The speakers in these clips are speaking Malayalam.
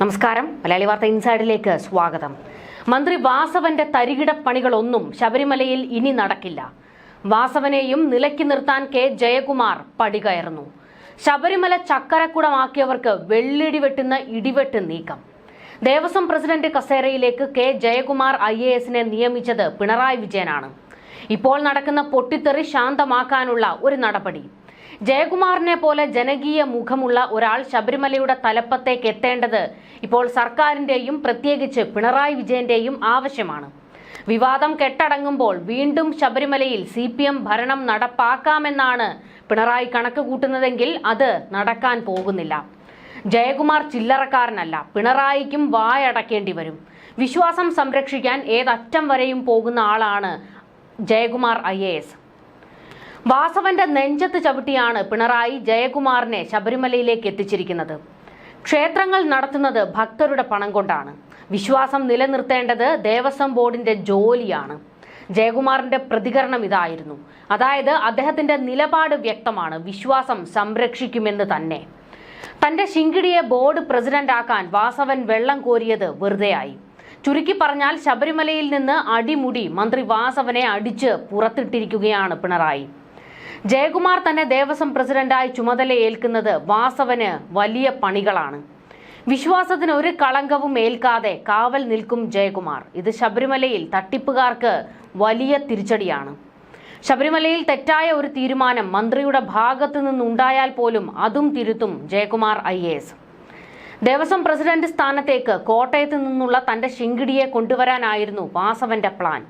നമസ്കാരം. മലയാളി വാർത്ത ഇൻസൈഡിലേക്ക് സ്വാഗതം. മന്ത്രി വാസവന്റെ തരികിട പണികളൊന്നും ശബരിമലയിൽ ഇനി നടക്കില്ല. വാസവനെയും നിലയ്ക്ക് നിർത്താൻ കെ. ജയകുമാർ പടികയറുന്നു. ശബരിമല ചക്കരക്കുടമാക്കിയവർക്ക് വെള്ളിടി വെട്ടുന്ന ഇടിവെട്ട് നീക്കം. ദേവസ്വം പ്രസിഡന്റ് കസേരയിലേക്ക് കെ. ജയകുമാർ ഐ എ എസിനെ നിയമിച്ചത് പിണറായി വിജയനാണ്. ഇപ്പോൾ നടക്കുന്ന പൊട്ടിത്തെറി ശാന്തമാക്കാനുള്ള ഒരു നടപടി. ജയകുമാറിനെ പോലെ ജനകീയ മുഖമുള്ള ഒരാൾ ശബരിമലയുടെ തലപ്പത്തേക്ക് എത്തേണ്ടത് ഇപ്പോൾ സർക്കാരിന്റെയും പ്രത്യേകിച്ച് പിണറായി വിജയന്റെയും ആവശ്യമാണ്. വിവാദം കെട്ടടങ്ങുമ്പോൾ വീണ്ടും ശബരിമലയിൽ സി പി എം ഭരണം നടപ്പാക്കാമെന്നാണ് പിണറായി കണക്ക് കൂട്ടുന്നതെങ്കിൽ അത് നടക്കാൻ പോകുന്നില്ല. ജയകുമാർ ചില്ലറക്കാരനല്ല പിണറായിക്കും വായടക്കേണ്ടി വരും. വിശ്വാസം സംരക്ഷിക്കാൻ ഏതറ്റം വരെയും പോകുന്ന ആളാണ് ജയകുമാർ ഐ വാസവന്റെ നെഞ്ചത്ത് ചവിട്ടിയാണ് പിണറായി ജയകുമാറിനെ ശബരിമലയിലേക്ക് എത്തിച്ചിരിക്കുന്നത്. ക്ഷേത്രങ്ങൾ നടത്തുന്നത് ഭക്തരുടെ പണം കൊണ്ടാണ്. വിശ്വാസം നിലനിർത്തേണ്ടത് ദേവസ്വം ബോർഡിന്റെ ജോലിയാണ്. ജയകുമാറിന്റെ പ്രതികരണം ഇതായിരുന്നു. അതായത് അദ്ദേഹത്തിന്റെ നിലപാട് വ്യക്തമാണ്. വിശ്വാസം സംരക്ഷിക്കുമെന്ന് തന്നെ. തന്റെ ശിങ്കിടിയെ ബോർഡ് പ്രസിഡന്റാക്കാൻ വാസവൻ വെള്ളം കോരിയത് വെറുതെയായി. ചുരുക്കി പറഞ്ഞാൽ ശബരിമലയിൽ നിന്ന് അടിമുടി മന്ത്രി വാസവനെ അടിച്ച് പുറത്തിട്ടിരിക്കുകയാണ് പിണറായി. ജയകുമാർ തന്നെ ദേവസ്വം പ്രസിഡന്റായി ചുമതലയേൽക്കുന്നത് വാസവന് വലിയ പണികളാണ്. വിശ്വാസത്തിന് ഒരു കളങ്കവും ഏൽക്കാതെ കാവൽ നിൽക്കും ജയകുമാർ. ഇത് ശബരിമലയിൽ തട്ടിപ്പുകാർക്ക് വലിയ തിരിച്ചടിയാണ്. ശബരിമലയിൽ തെറ്റായ ഒരു തീരുമാനം മന്ത്രിയുടെ ഭാഗത്തു നിന്നുണ്ടായാൽ പോലും അതും തിരുത്തും ജയകുമാർ ഐ ദേവസ്വം പ്രസിഡന്റ് സ്ഥാനത്തേക്ക് കോട്ടയത്ത് നിന്നുള്ള തന്റെ ശിങ്കിടിയെ കൊണ്ടുവരാനായിരുന്നു വാസവന്റെ പ്ലാൻ.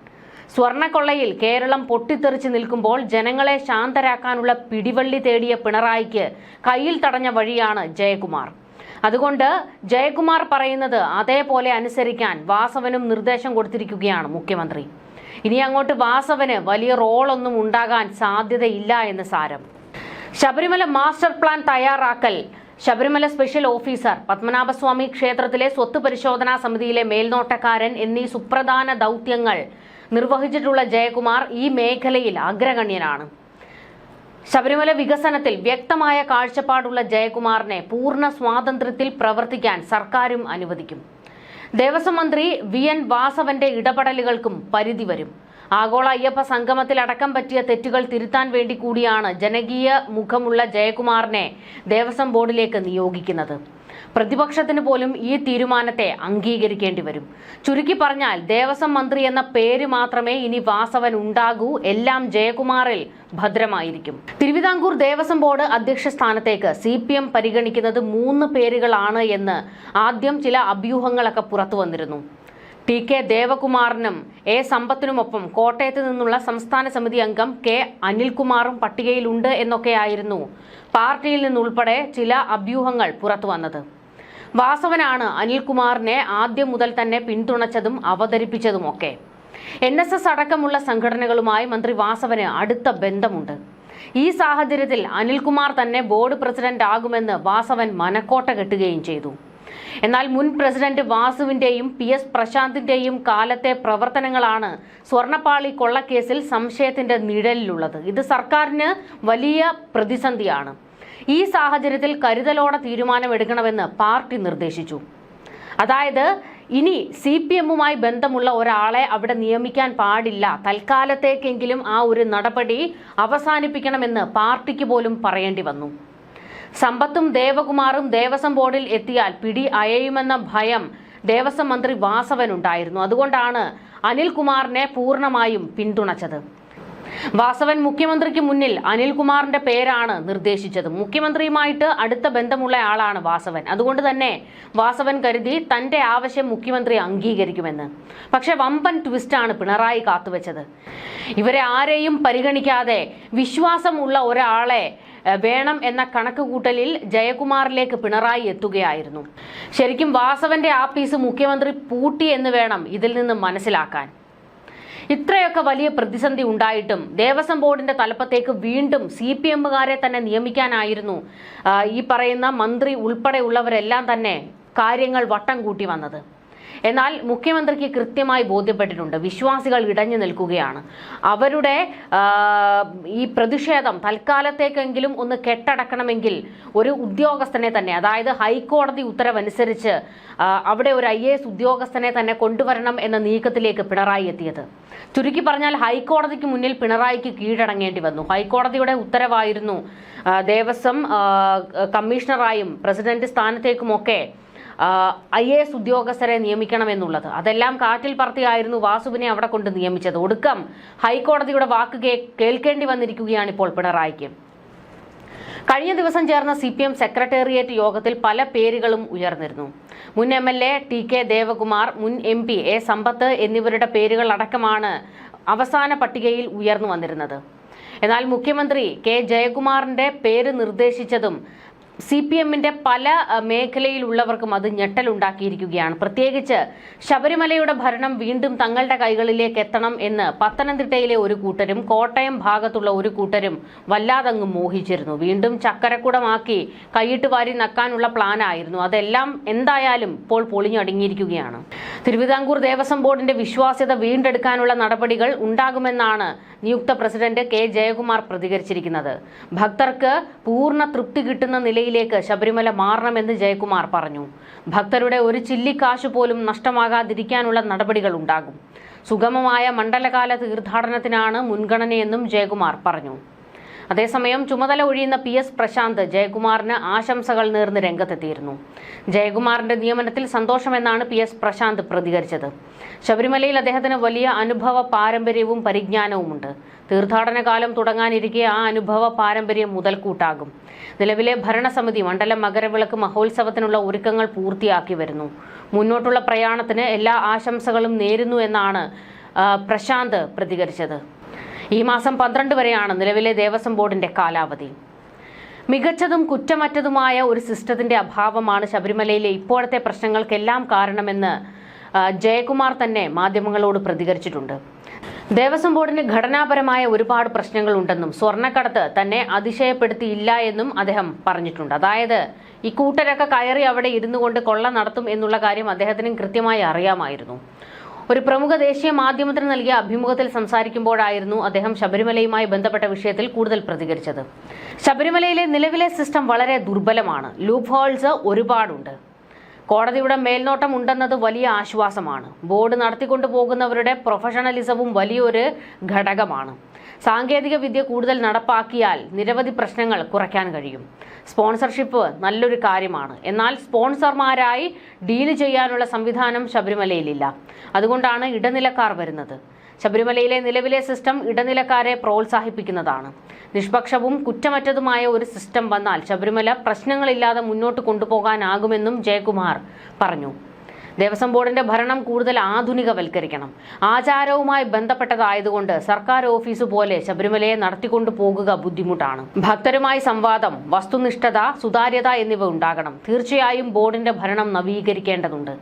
സ്വർണക്കൊള്ളയിൽ കേരളം പൊട്ടിത്തെറിച്ച് നിൽക്കുമ്പോൾ ജനങ്ങളെ ശാന്തരാക്കാനുള്ള പിടിവള്ളി തേടിയ പിണറായിക്ക് കയ്യിൽ തടഞ്ഞ വഴിയാണ് ജയകുമാർ. അതുകൊണ്ട് ജയകുമാർ പറയുന്നത് അതേപോലെ അനുസരിക്കാൻ വാസവനും നിർദ്ദേശം കൊടുത്തിരിക്കുകയാണ് മുഖ്യമന്ത്രി. ഇനി അങ്ങോട്ട് വാസവന് വലിയ റോളൊന്നും ഉണ്ടാകാൻ സാധ്യതയില്ല എന്ന് സാരം. ശബരിമല മാസ്റ്റർ പ്ലാൻ തയ്യാറാക്കൽ ശബരിമല സ്പെഷ്യൽ ഓഫീസർ പത്മനാഭസ്വാമി ക്ഷേത്രത്തിലെ സ്വത്ത് പരിശോധനാ സമിതിയിലെ മേൽനോട്ടക്കാരൻ എന്നീ സുപ്രധാന ദൗത്യങ്ങൾ നിർവഹിച്ചിട്ടുള്ള ജയകുമാർ ഈ മേഖലയിൽ അഗ്രഗണ്യനാണ്. ശബരിമല വികസനത്തിൽ വ്യക്തമായ കാഴ്ചപ്പാടുള്ള ജയകുമാറിനെ പൂർണ സ്വാതന്ത്ര്യത്തിൽ പ്രവർത്തിക്കാൻ സർക്കാരും അനുവദിക്കും. ദേവസ്വം മന്ത്രി വി എൻ വാസവന്റെ ഇടപെടലുകൾക്കും പരിധി വരും. ആഗോള അയ്യപ്പ സംഗമത്തിൽ അടക്കം പറ്റിയ തെറ്റുകൾ തിരുത്താൻ വേണ്ടി കൂടിയാണ് ജനകീയ മുഖമുള്ള ജയകുമാറിനെ ദേവസ്വം ബോർഡിലേക്ക് നിയോഗിക്കുന്നത്. പ്രതിപക്ഷത്തിന് പോലും ഈ തീരുമാനത്തെ അംഗീകരിക്കേണ്ടി വരും. ചുരുക്കി പറഞ്ഞാൽ ദേവസ്വം മന്ത്രി എന്ന പേര് മാത്രമേ ഇനി വാസവൻ ഉണ്ടാകൂ. എല്ലാം ജയകുമാറിൽ ഭദ്രമായിരിക്കും. തിരുവിതാംകൂർ ദേവസ്വം ബോർഡ് അധ്യക്ഷ സ്ഥാനത്തേക്ക് സി പി എം പരിഗണിക്കുന്നത് മൂന്ന് പേരുകളാണ് എന്ന് ആദ്യം ചില അഭ്യൂഹങ്ങളൊക്കെ പുറത്തു വന്നിരുന്നു. ടി കെ ദേവകുമാറിനും എ സമ്പത്തിനുമൊപ്പം കോട്ടയത്ത് നിന്നുള്ള സംസ്ഥാന സമിതി അംഗം കെ അനിൽകുമാറും പട്ടികയിലുണ്ട് എന്നൊക്കെയായിരുന്നു പാർട്ടിയിൽ നിന്നുൾപ്പെടെ ചില അഭ്യൂഹങ്ങൾ പുറത്തു വന്നത്. വാസവനാണ് അനിൽകുമാറിനെ ആദ്യം മുതൽ തന്നെ പിന്തുണച്ചതും അവതരിപ്പിച്ചതുമൊക്കെ. എൻ എസ് എസ് അടക്കമുള്ള സംഘടനകളുമായി മന്ത്രി വാസവന് അടുത്ത ബന്ധമുണ്ട്. ഈ സാഹചര്യത്തിൽ അനിൽകുമാർ തന്നെ ബോർഡ് പ്രസിഡന്റ് ആകുമെന്ന് വാസവൻ മനക്കോട്ട കെട്ടുകയും ചെയ്തു. എന്നാൽ മുൻ പ്രസിഡന്റ് വാസുവിന്റെയും പി എസ് പ്രശാന്തിന്റെയും കാലത്തെ പ്രവർത്തനങ്ങളാണ് സ്വർണപ്പാളി കൊള്ളക്കേസിൽ സംശയത്തിന്റെ നിഴലിലുള്ളത്. ഇത് സർക്കാരിന് വലിയ പ്രതിസന്ധിയാണ്. ഈ സാഹചര്യത്തിൽ കരുതലോടെ തീരുമാനമെടുക്കണമെന്ന് പാർട്ടി നിർദ്ദേശിച്ചു. അതായത് ഇനി സി പി എമ്മുമായി ബന്ധമുള്ള ഒരാളെ അവിടെ നിയമിക്കാൻ പാടില്ല. തൽക്കാലത്തേക്കെങ്കിലും ആ ഒരു നടപടി അവസാനിപ്പിക്കണമെന്ന് പാർട്ടിക്ക് പോലും പറയേണ്ടി വന്നു. സമ്പത്തും ദേവകുമാറും ദേവസ്വം ബോർഡിൽ എത്തിയാൽ പിടി അയയുമെന്ന ഭയം ദേവസ്വം മന്ത്രി വാസവനുണ്ടായിരുന്നു. അതുകൊണ്ടാണ് അനിൽകുമാറിനെ പൂർണമായും പിന്തുണച്ചത്. വാസവൻ മുഖ്യമന്ത്രിക്ക് മുന്നിൽ അനിൽകുമാറിന്റെ പേരാണ് നിർദ്ദേശിച്ചത്. മുഖ്യമന്ത്രിയുമായിട്ട് അടുത്ത ബന്ധമുള്ള ആളാണ് വാസവൻ. അതുകൊണ്ട് തന്നെ വാസവൻ കരുതി തന്റെ ആവശ്യം മുഖ്യമന്ത്രി അംഗീകരിക്കുമെന്ന്. പക്ഷെ വമ്പൻ ട്വിസ്റ്റാണ് പിണറായി കാത്തുവെച്ചത്. ഇവരെ ആരെയും പരിഗണിക്കാതെ വിശ്വാസമുള്ള ഒരാളെ വേണം എന്ന കണക്ക് കൂട്ടലിൽ ജയകുമാറിലേക്ക് പിണറായി എത്തുകയായിരുന്നു. ശരിക്കും വാസവന്റെ ആപ്പീസ് മുഖ്യമന്ത്രി പൂട്ടി എന്ന് വേണം ഇതിൽ നിന്ന് മനസ്സിലാക്കാൻ. ഇത്രയൊക്കെ വലിയ പ്രതിസന്ധി ഉണ്ടായിട്ടും ദേവസ്വം ബോർഡിന്റെ തലപ്പത്തേക്ക് വീണ്ടും സി പി എമ്മുകാരെ തന്നെ നിയമിക്കാനായിരുന്നു ഈ പറയുന്ന മന്ത്രി ഉൾപ്പെടെയുള്ളവരെല്ലാം തന്നെ കാര്യങ്ങൾ വട്ടം കൂട്ടി വന്നത്. എന്നാൽ മുഖ്യമന്ത്രിക്ക് കൃത്യമായി ബോധ്യപ്പെട്ടിട്ടുണ്ട്. വിശ്വാസികൾ ഇടഞ്ഞു നിൽക്കുകയാണ്. അവരുടെ ഈ പ്രതിഷേധം തൽക്കാലത്തേക്കെങ്കിലും ഒന്ന് കെട്ടടക്കണമെങ്കിൽ ഒരു ഉദ്യോഗസ്ഥനെ തന്നെ അതായത് ഹൈക്കോടതി ഉത്തരവനുസരിച്ച് അവിടെ ഒരു ഐ ഉദ്യോഗസ്ഥനെ തന്നെ കൊണ്ടുവരണം എന്ന നീക്കത്തിലേക്ക് പിണറായി എത്തിയത്. ചുരുക്കി പറഞ്ഞാൽ ഹൈക്കോടതിക്ക് മുന്നിൽ പിണറായിക്ക് കീഴടങ്ങേണ്ടി വന്നു. ഹൈക്കോടതിയുടെ ഉത്തരവായിരുന്നു ദേവസ്വം കമ്മീഷണറായും പ്രസിഡന്റ് സ്ഥാനത്തേക്കുമൊക്കെ ഐ എ എസ് ഉദ്യോഗസ്ഥരെ നിയമിക്കണമെന്നുള്ളത്. അതെല്ലാം കാറ്റിൽ പറത്തിയായിരുന്നു വാസുവിനെ അവിടെ കൊണ്ട് നിയമിച്ചത്. ഒടുക്കം ഹൈക്കോടതിയുടെ വാക്ക് കേൾക്കേണ്ടി വന്നിരിക്കുകയാണ് ഇപ്പോൾ പിണറായിക്ക്. കഴിഞ്ഞ ദിവസം ചേർന്ന സി പി എം സെക്രട്ടേറിയറ്റ് യോഗത്തിൽ പല പേരുകളും ഉയർന്നിരുന്നു. മുൻ M L A T K Devakumar മുൻ എം പി എ സമ്പത്ത് എന്നിവരുടെ പേരുകൾ അടക്കമാണ് അവസാന പട്ടികയിൽ ഉയർന്നു വന്നിരുന്നത്. എന്നാൽ മുഖ്യമന്ത്രി കെ ജയകുമാറിന്റെ പേര് നിർദ്ദേശിച്ചതും സി പി എമ്മിന്റെ പല മേഖലയിലുള്ളവർക്കും അത് ഞെട്ടലുണ്ടാക്കിയിരിക്കുകയാണ്. പ്രത്യേകിച്ച് ശബരിമലയുടെ ഭരണം വീണ്ടും തങ്ങളുടെ കൈകളിലേക്ക് എത്തണം എന്ന് പത്തനംതിട്ടയിലെ ഒരു കൂട്ടരും കോട്ടയം ഭാഗത്തുള്ള ഒരു കൂട്ടരും വല്ലാതങ്ങ് മോഹിച്ചിരുന്നു. വീണ്ടും ചക്കരക്കുടമാക്കി കൈയിട്ട് വാരി നക്കാനുള്ള പ്ലാനായിരുന്നു. അതെല്ലാം എന്തായാലും ഇപ്പോൾ പൊളിഞ്ഞടങ്ങിയിരിക്കുകയാണ്. തിരുവിതാംകൂർ ദേവസ്വം ബോർഡിന്റെ വിശ്വാസ്യത വീണ്ടെടുക്കാനുള്ള നടപടികൾ ഉണ്ടാകുമെന്നാണ് നിയുക്ത പ്രസിഡന്റ് കെ. ജയകുമാർ പ്രതികരിച്ചിരിക്കുന്നത്. ഭക്തർക്ക് പൂർണ തൃപ്തി കിട്ടുന്ന നിലയിലേക്ക് ശബരിമല മാറണമെന്ന് ജയകുമാർ പറഞ്ഞു. ഭക്തരുടെ ഒരു ചില്ലിക്കാശ് പോലും നഷ്ടമാകാതിരിക്കാനുള്ള നടപടികൾ ഉണ്ടാകും. സുഗമമായ മണ്ഡലകാല തീർത്ഥാടനത്തിനാണ് മുൻഗണനയെന്നും ജയകുമാർ പറഞ്ഞു. അതേസമയം ചുമതല ഒഴിയുന്ന പി എസ് പ്രശാന്ത് ജയകുമാറിന് ആശംസകൾ നേർന്ന് രംഗത്തെത്തിയിരുന്നു. ജയകുമാറിന്റെ നിയമനത്തിൽ സന്തോഷമെന്നാണ് പി എസ് പ്രശാന്ത് പ്രതികരിച്ചത്. ശബരിമലയിൽ അദ്ദേഹത്തിന് വലിയ അനുഭവ പാരമ്പര്യവും പരിജ്ഞാനവുമുണ്ട്. തീർത്ഥാടന കാലം തുടങ്ങാനിരിക്കെ ആ അനുഭവ പാരമ്പര്യം മുതൽക്കൂട്ടാകും. നിലവിലെ ഭരണസമിതി മണ്ഡലം മകരവിളക്ക് മഹോത്സവത്തിനുള്ള ഒരുക്കങ്ങൾ പൂർത്തിയാക്കി വരുന്നു. മുന്നോട്ടുള്ള പ്രയാണത്തിന് എല്ലാ ആശംസകളും നേരുന്നു എന്നാണ് പ്രശാന്ത് പ്രതികരിച്ചത്. ഈ മാസം പന്ത്രണ്ട് വരെയാണ് നിലവിലെ ദേവസ്വം ബോർഡിന്റെ കാലാവധി. മികച്ചതും കുറ്റമറ്റതുമായ ഒരു സിസ്റ്റത്തിന്റെ അഭാവമാണ് ശബരിമലയിലെ ഇപ്പോഴത്തെ പ്രശ്നങ്ങൾക്കെല്ലാം കാരണമെന്ന് ജയകുമാർ തന്നെ മാധ്യമങ്ങളോട് പ്രതികരിച്ചിട്ടുണ്ട്. ദേവസ്വം ബോർഡിന് ഘടനാപരമായ ഒരുപാട് പ്രശ്നങ്ങളുണ്ടെന്നും സ്വർണക്കടത്ത് തന്നെ അതിശയപ്പെടുത്തിയില്ല എന്നും അദ്ദേഹം പറഞ്ഞിട്ടുണ്ട്. അതായത് ഈ കൂട്ടരൊക്കെ കയറി അവിടെ ഇരുന്നു കൊണ്ട് കൊള്ള നടത്തും എന്നുള്ള കാര്യം അദ്ദേഹത്തിനും കൃത്യമായി അറിയാമായിരുന്നു. ഒരു പ്രമുഖ ദേശീയ മാധ്യമത്തിന് നൽകിയ അഭിമുഖത്തിൽ സംസാരിക്കുമ്പോഴായിരുന്നു അദ്ദേഹം ശബരിമലയുമായി ബന്ധപ്പെട്ട വിഷയത്തിൽ കൂടുതൽ പ്രതികരിച്ചത്. ശബരിമലയിലെ നിലവിലെ സിസ്റ്റം വളരെ ദുർബലമാണ്. ലൂപ്പ് ഹോൾസ് ഒരുപാടുണ്ട്. കോടതിയുടെ മേൽനോട്ടം ഉണ്ടെന്നത് വലിയ ആശ്വാസമാണ്. ബോർഡ് നടത്തിക്കൊണ്ടു പോകുന്നവരുടെ പ്രൊഫഷണലിസവും വലിയൊരു ഘടകമാണ്. സാങ്കേതിക വിദ്യ കൂടുതൽ നടപ്പാക്കിയാൽ നിരവധി പ്രശ്നങ്ങൾ കുറയ്ക്കാൻ കഴിയും. സ്പോൺസർഷിപ്പ് നല്ലൊരു കാര്യമാണ്. എന്നാൽ സ്പോൺസർമാരായി ഡീൽ ചെയ്യാനുള്ള സംവിധാനം ശബരിമലയിലില്ല. അതുകൊണ്ടാണ് ഇടനിലക്കാർ വരുന്നത്. ശബരിമലയിലെ നിലവിലെ സിസ്റ്റം ഇടനിലക്കാരെ പ്രോത്സാഹിപ്പിക്കുന്നതാണ്. നിഷ്പക്ഷവും കുറ്റമറ്റതുമായ ഒരു സിസ്റ്റം വന്നാൽ ശബരിമല പ്രശ്നങ്ങളില്ലാതെ മുന്നോട്ട് കൊണ്ടുപോകാനാകുമെന്നും ജയകുമാർ പറഞ്ഞു. ദേവസ്വം ബോർഡിന്റെ ഭരണം കൂടുതൽ ആധുനികവൽക്കരിക്കണം. ആചാരവുമായി ബന്ധപ്പെട്ടതായതുകൊണ്ട് സർക്കാർ ഓഫീസ് പോലെ ശബരിമലയെ നടത്തിക്കൊണ്ടു പോകുക ബുദ്ധിമുട്ടാണ്. ഭക്തരുമായി സംവാദം വസ്തുനിഷ്ഠത സുതാര്യത എന്നിവ ഉണ്ടാകണം. തീർച്ചയായും ബോർഡിന്റെ ഭരണം നവീകരിക്കേണ്ടതുണ്ട്.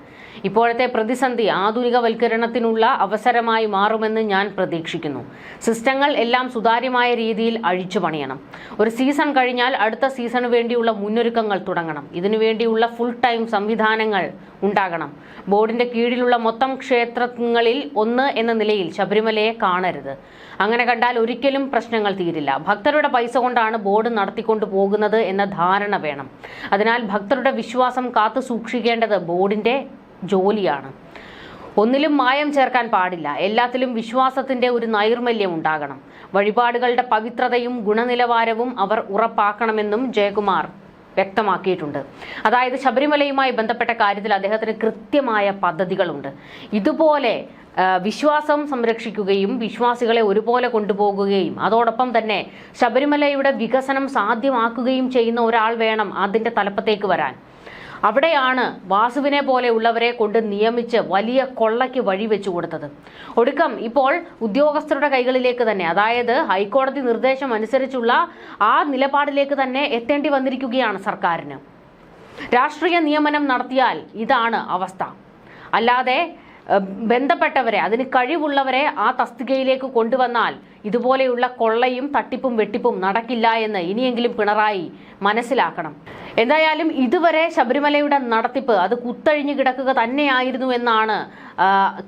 ഇപ്പോഴത്തെ പ്രതിസന്ധി ആധുനികവൽക്കരണത്തിനുള്ള അവസരമായി മാറുമെന്ന് ഞാൻ പ്രതീക്ഷിക്കുന്നു. സിസ്റ്റങ്ങൾ എല്ലാം സുതാര്യമായ രീതിയിൽ അഴിച്ചു പണിയണം. ഒരു സീസൺ കഴിഞ്ഞാൽ അടുത്ത സീസണു വേണ്ടിയുള്ള മുന്നൊരുക്കങ്ങൾ തുടങ്ങണം. ഇതിനുവേണ്ടിയുള്ള ഫുൾ ടൈം സംവിധാനങ്ങൾ ഉണ്ടാകണം. ബോർഡിന്റെ കീഴിലുള്ള മൊത്തം ക്ഷേത്രങ്ങളിൽ ഒന്ന് എന്ന നിലയിൽ ശബരിമലയെ കാണരുത്. അങ്ങനെ കണ്ടാൽ ഒരിക്കലും പ്രശ്നങ്ങൾ തീരില്ല. ഭക്തരുടെ പൈസ കൊണ്ടാണ് ബോർഡ് നടത്തിക്കൊണ്ടു പോകുന്നത് എന്ന ധാരണ വേണം. അതിനാൽ ഭക്തരുടെ വിശ്വാസം കാത്തു സൂക്ഷിക്കേണ്ടത് ബോർഡിന്റെ ജോലിയാണ്. ഒന്നിലും മായം ചേർക്കാൻ പാടില്ല. എല്ലാത്തിലും വിശ്വാസത്തിന്റെ ഒരു നൈർമല്യം ഉണ്ടാകണം. വഴിപാടുകളുടെ പവിത്രതയും ഗുണനിലവാരവും അവർ ഉറപ്പാക്കണമെന്നും ജയകുമാർ വ്യക്തമാക്കിയിട്ടുണ്ട്. അതായത് ശബരിമലയുമായി ബന്ധപ്പെട്ട കാര്യത്തിൽ അദ്ദേഹത്തിന് കൃത്യമായ പദ്ധതികളുണ്ട്. ഇതുപോലെ വിശ്വാസം സംരക്ഷിക്കുകയും വിശ്വാസികളെ ഒരുപോലെ കൊണ്ടുപോകുകയും അതോടൊപ്പം തന്നെ ശബരിമലയുടെ വികസനം സാധ്യമാക്കുകയും ചെയ്യുന്ന ഒരാൾ വേണം അതിന്റെ തലപ്പത്തേക്ക് വരാൻ. അവിടെയാണ് വാസുവിനെ പോലെയുള്ളവരെ കൊണ്ട് നിയമിച്ച് വലിയ കൊള്ളയ്ക്ക് വഴി വെച്ചു കൊടുത്തത്. ഒടുക്കം ഇപ്പോൾ ഉദ്യോഗസ്ഥരുടെ കൈകളിലേക്ക് തന്നെ അതായത് ഹൈക്കോടതി നിർദ്ദേശം അനുസരിച്ചുള്ള ആ നിലപാടിലേക്ക് തന്നെ എത്തേണ്ടി വന്നിരിക്കുകയാണ് സർക്കാരിന്. രാഷ്ട്രീയ നിയമനം നടത്തിയാൽ ഇതാണ് അവസ്ഥ. അല്ലാതെ ബന്ധപ്പെട്ടവരെ അതിന് കഴിവുള്ളവരെ ആ തസ്തികയിലേക്ക് കൊണ്ടുവന്നാൽ ഇതുപോലെയുള്ള കൊള്ളയും തട്ടിപ്പും വെട്ടിപ്പും നടക്കില്ല എന്ന് ഇനിയെങ്കിലും പിണറായി മനസ്സിലാക്കണം. എന്തായാലും ഇതുവരെ ശബരിമലയുടെ നടത്തിപ്പ് അത് കുത്തഴിഞ്ഞു കിടക്കുക തന്നെയായിരുന്നു എന്നാണ്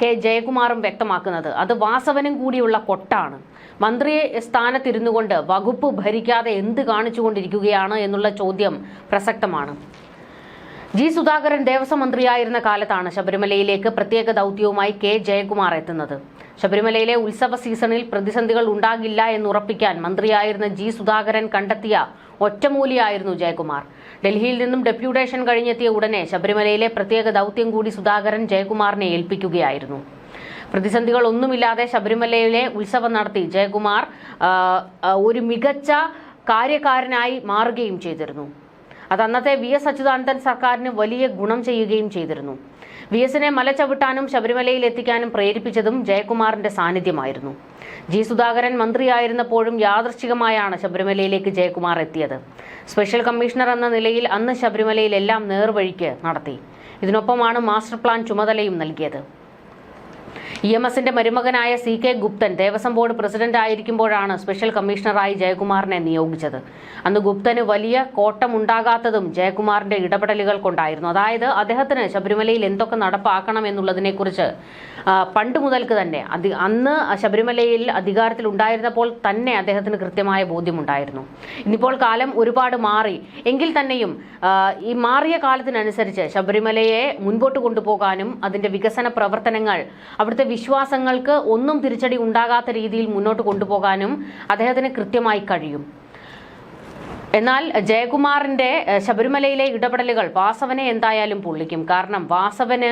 കെ ജയകുമാറും വ്യക്തമാക്കുന്നത്. അത് വാസവനും കൂടിയുള്ള കൊട്ടാണ്. മന്ത്രി സ്ഥാനത്തിരുന്നു കൊണ്ട് വകുപ്പ് ഭരിക്കാതെ എന്ത് കാണിച്ചുകൊണ്ടിരിക്കുകയാണ് എന്നുള്ള ചോദ്യം പ്രസക്തമാണ്. ജി സുധാകരൻ ദേവസ്വം മന്ത്രിയായിരുന്ന കാലത്താണ് ശബരിമലയിലേക്ക് പ്രത്യേക ദൗത്യവുമായി കെ ജയകുമാർ എത്തുന്നത്. ശബരിമലയിലെ ഉത്സവ സീസണിൽ പ്രതിസന്ധികൾ ഉണ്ടാകില്ല എന്നുറപ്പിക്കാൻ മന്ത്രിയായിരുന്ന ജി സുധാകരൻ കണ്ടെത്തിയ ഒറ്റമൂലിയായിരുന്നു ജയകുമാർ. ഡൽഹിയിൽ നിന്നും ഡെപ്യൂട്ടേഷൻ കഴിഞ്ഞെത്തിയ ഉടനെ ശബരിമലയിലെ പ്രത്യേക ദൗത്യം കൂടി സുധാകരൻ ജയകുമാറിനെ ഏൽപ്പിക്കുകയായിരുന്നു. പ്രതിസന്ധികൾ ഒന്നുമില്ലാതെ ശബരിമലയിലെ ഉത്സവം നടത്തി ജയകുമാർ ഒരു മികച്ച കാര്യക്കാരനായി മാറുകയും ചെയ്തിരുന്നു. അത് അന്നത്തെ വി എസ് അച്യുതാനന്ദൻ സർക്കാരിന് വലിയ ഗുണം ചെയ്യുകയും ചെയ്തിരുന്നു. വി എസിനെ മല ചവിട്ടാനും ശബരിമലയിൽ എത്തിക്കാനും പ്രേരിപ്പിച്ചതും ജയകുമാറിന്റെ സാന്നിധ്യമായിരുന്നു. ജി സുധാകരൻ മന്ത്രിയായിരുന്നപ്പോഴും യാദൃശ്ചികമായാണ് ശബരിമലയിലേക്ക് ജയകുമാർ എത്തിയത്. സ്പെഷ്യൽ കമ്മീഷണർ എന്ന നിലയിൽ അന്ന് ശബരിമലയിൽ എല്ലാം നേർവഴിക്ക് നടത്തി. ഇതിനൊപ്പമാണ് മാസ്റ്റർ പ്ലാൻ ചുമതലയും നൽകിയത്. ഇ എം എസിന്റെ മരുമകനായ C K Guptan Devaswom board president ആയിരിക്കുമ്പോഴാണ് special കമ്മീഷണറായി ജയകുമാറിനെ നിയോഗിച്ചത്. അന്ന് ഗുപ്തന് വലിയ കോട്ടമുണ്ടാകാത്തതും ജയകുമാറിന്റെ ഇടപെടലുകൾ കൊണ്ടായിരുന്നു. അതായത് അദ്ദേഹത്തിന് ശബരിമലയിൽ എന്തൊക്കെ നടപ്പാക്കണം എന്നുള്ളതിനെക്കുറിച്ച് പണ്ട് മുതൽക്ക് തന്നെ അന്ന് ശബരിമലയിൽ അധികാരത്തിൽ ഉണ്ടായിരുന്നപ്പോൾ തന്നെ അദ്ദേഹത്തിന് കൃത്യമായ ബോധ്യമുണ്ടായിരുന്നു. ഇന്നിപ്പോൾ കാലം ഒരുപാട് മാറി. എങ്കിൽ തന്നെയും ഈ മാറിയ കാലത്തിനനുസരിച്ച് ശബരിമലയെ മുൻപോട്ട് കൊണ്ടുപോകാനും അതിന്റെ വികസന പ്രവർത്തനങ്ങൾ അവിടുത്തെ വിശ്വാസങ്ങൾക്ക് ഒന്നും തിരിച്ചടി ഉണ്ടാകാത്ത രീതിയിൽ മുന്നോട്ട് കൊണ്ടുപോകാനും അദ്ദേഹത്തിന് കൃത്യമായി കഴിയും. എന്നാൽ ജയകുമാറിന്റെ ശബരിമലയിലെ ഇടപെടലുകൾ വാസവനെ എന്തായാലും പൊള്ളിക്കും. കാരണം വാസവന്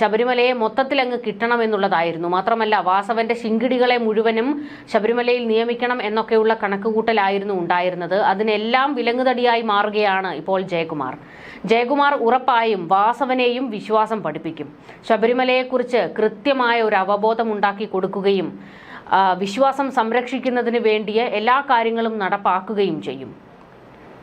ശബരിമലയെ മൊത്തത്തിൽ അങ്ങ് കിട്ടണം എന്നുള്ളതായിരുന്നു. മാത്രമല്ല വാസവന്റെ ശിങ്കിടികളെ മുഴുവനും ശബരിമലയിൽ നിയമിക്കണം എന്നൊക്കെയുള്ള കണക്കുകൂട്ടലായിരുന്നു ഉണ്ടായിരുന്നത്. അതിനെല്ലാം വിലങ്ങുതടിയായി മാറുകയാണ് ഇപ്പോൾ ജയകുമാർ. ജയകുമാർ ഉറപ്പായും വാസവനെയും വിശ്വാസം പഠിപ്പിക്കും. ശബരിമലയെക്കുറിച്ച് കൃത്യമായ ഒരു അവബോധം ഉണ്ടാക്കി കൊടുക്കുകയും വിശ്വാസം സംരക്ഷിക്കുന്നതിന് വേണ്ടിയ എല്ലാ കാര്യങ്ങളും നടപ്പാക്കുകയും ചെയ്യും.